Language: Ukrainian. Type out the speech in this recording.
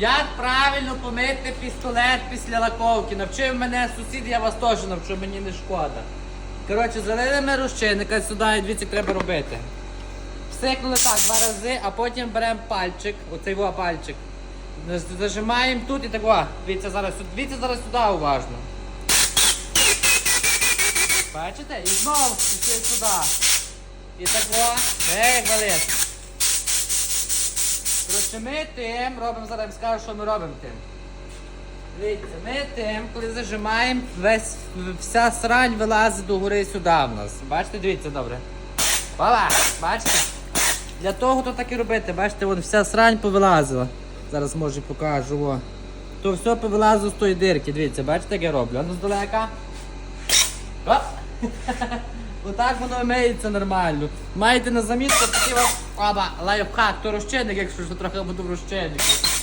Як правильно помити пістолет після лаковки? Навчив мене сусід, я вас теж навчу, мені не шкода. Коротше, залили ми розчинника сюди дивіться, треба робити. Всикнули так два рази, а потім беремо пальчик, оцей во пальчик. Зажимаємо тут і так о, дивіться зараз, дивіться зараз сюди уважно. Бачите? І знову сюди. І так о, валить. Коротше, ми тим робимо, зараз скажу, що ми робимо тим. Дивіться, ми тим, коли зажимаємо, весь, вся срань вилазить до гори сюди в нас. Бачите, дивіться добре. Пала, бачите? Для того то так і робити, бачите, вон вся срань повилазила. Зараз може покажу. О. То все повилазило з тої дирки, дивіться, бачите, як я роблю. А ну здалека. Оп! Отак воно миється нормально. Маєте на замітку такий вам оба, лайфхак, то розчинник, якщо що трохи буду в розчиннику.